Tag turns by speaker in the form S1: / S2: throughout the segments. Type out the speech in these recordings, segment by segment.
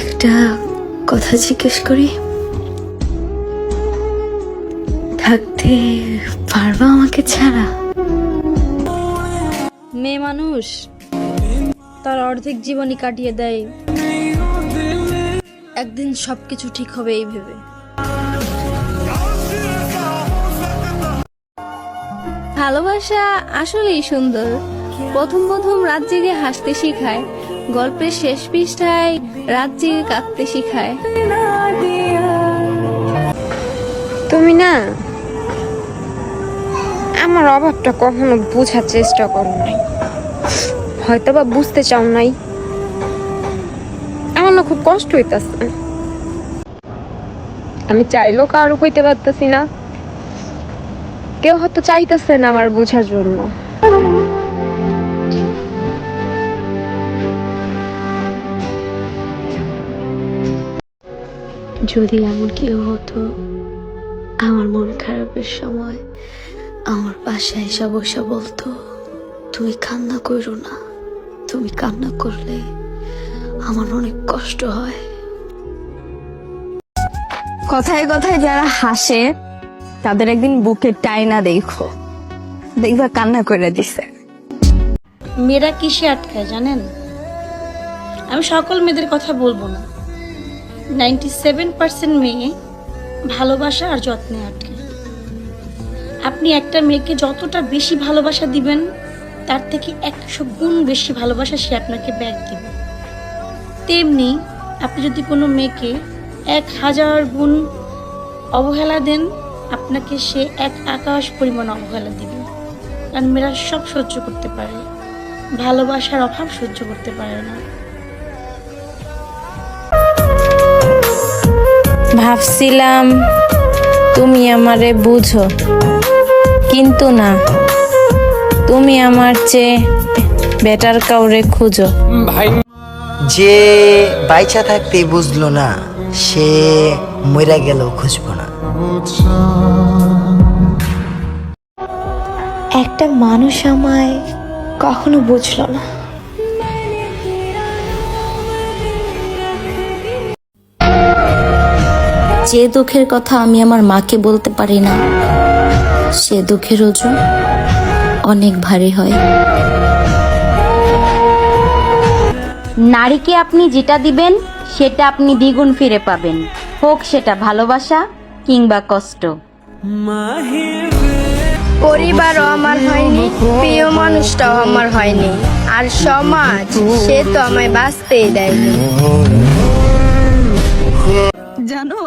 S1: একটা কথা জিজ্ঞেস করি। থাকতে পারবা আমাকে ছাড়া?
S2: মেয়ে মানুষ, তার অর্ধেক জীবনই কাটিয়ে দেয়। একদিন সবকিছু ঠিক হবে এই ভেবে।
S3: ভালোবাসা আসলেই সুন্দর। প্রথম প্রথম রাত জেগে হাসতে শিখায়। গল্পের শেষ পৃষ্ঠায় রাত জেগে কাঁদতে শিখায়।
S4: তুমি না, আমার অভাবটা কখনো বোঝার চেষ্টা করো নাই। হয়তো বা বুঝতে চাও নাই। আমার না খুব কষ্ট হইতাছে। আমি চাইলেও কারও হইতে পারতেছি না। কেউ হয়তো চাইতেছে না আমার বোঝার জন্য।
S1: যদি এমন কেউ হতো আমার মন খারাপের সময় আমার পাশে এসে বসে বলতো তুমি কান্না করো না। তুমি কান্না করলে আমার অনেক কষ্ট হয়।
S3: কথায় কথায় যারা হাসে তাদের একদিন বুকে টাইনা দেখো। দেখবা কান্না করে দিছে।
S2: মেয়েরা কিসে আটকায় জানেন? আমি সকল মেয়েদের কথা বলব না। নাইনটি সেভেন পার্সেন্ট মেয়ে ভালোবাসা আর যত্নে আটকে। আপনি একটা মেয়েকে যতটা বেশি ভালোবাসা দিবেন, তার থেকে একশো গুণ বেশি ভালোবাসা সে আপনাকে ব্যাগ দিবে। তেমনি আপনি যদি কোনো মেয়েকে এক হাজার গুণ অবহেলা দেন, আপনাকে সে এক আকাশ পরিমাণ অবহেলা দিবে। কারণ মেয়েরা সব সহ্য করতে পারে। ভালোবাসার অভাব সহ্য করতে পারে না।
S5: ভাবছিলাম তুমি আমারে বুঝো। কিন্তু না তুমি আমার চেয়ে বেটার কাউরে খুঁজো।
S6: যে বাইচা থাকতে বুঝলো না সে মইরা গেলেও খুঁজবো না।
S1: একটা মানুষ আমায় কখনো বুঝলো না।
S7: যে দুঃখের কথা আমি আমার মাকে বলতে পারি না সে দুঃখের ওজন অনেক ভারী হয়।
S8: নারীকে আপনি যেটা দিবেন সেটা আপনি দ্বিগুণ ফিরে পাবেন। হোক সেটা ভালোবাসা কিংবা কষ্ট।
S3: পরিবারও আমার হয়নি প্রিয় মানুষটাও আমার হয়নি। আর সমাজ সে তো আমায় বাঁচতেই দেয়নি। জানো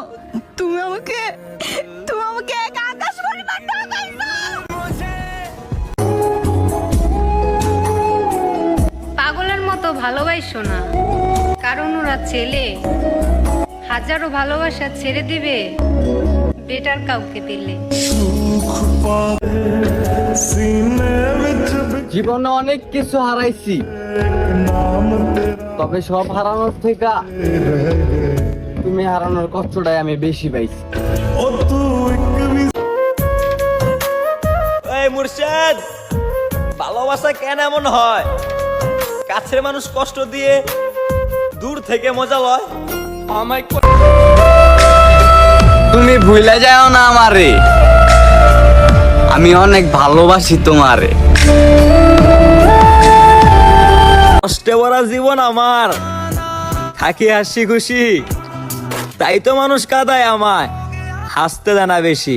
S3: তুমি আমাকে তুমি আমাকে এক আকাশ পরিমাণ
S4: পাগলের মতো ভালোবাসো না। কারণ ওরা ছেলে। হাজারো ভালোবাসা ছেড়ে দিবে বেটার কাউকে দিলে।
S9: জীবনে অনেক কিছু হারাইছি। তবে সব হারানোর থেকে তুমি হারানোর কষ্টটাই আমি বেশি পাইছি।
S10: এই মুর্শেদ ভালোবাসা কেন এমন হয়? কাছের মানুষ কষ্ট দিয়ে দূর থেকে মজা লয়।
S9: আমায় তুমি ভুলে যাও না আমারে। আমি অনেক ভালোবাসি তোমারে।
S10: কষ্টে ভরা জীবন আমার। থাকি হাসি খুশি। তাই তো মানুষ কাদায় আমায়। হাসতে দেয় না বেশি।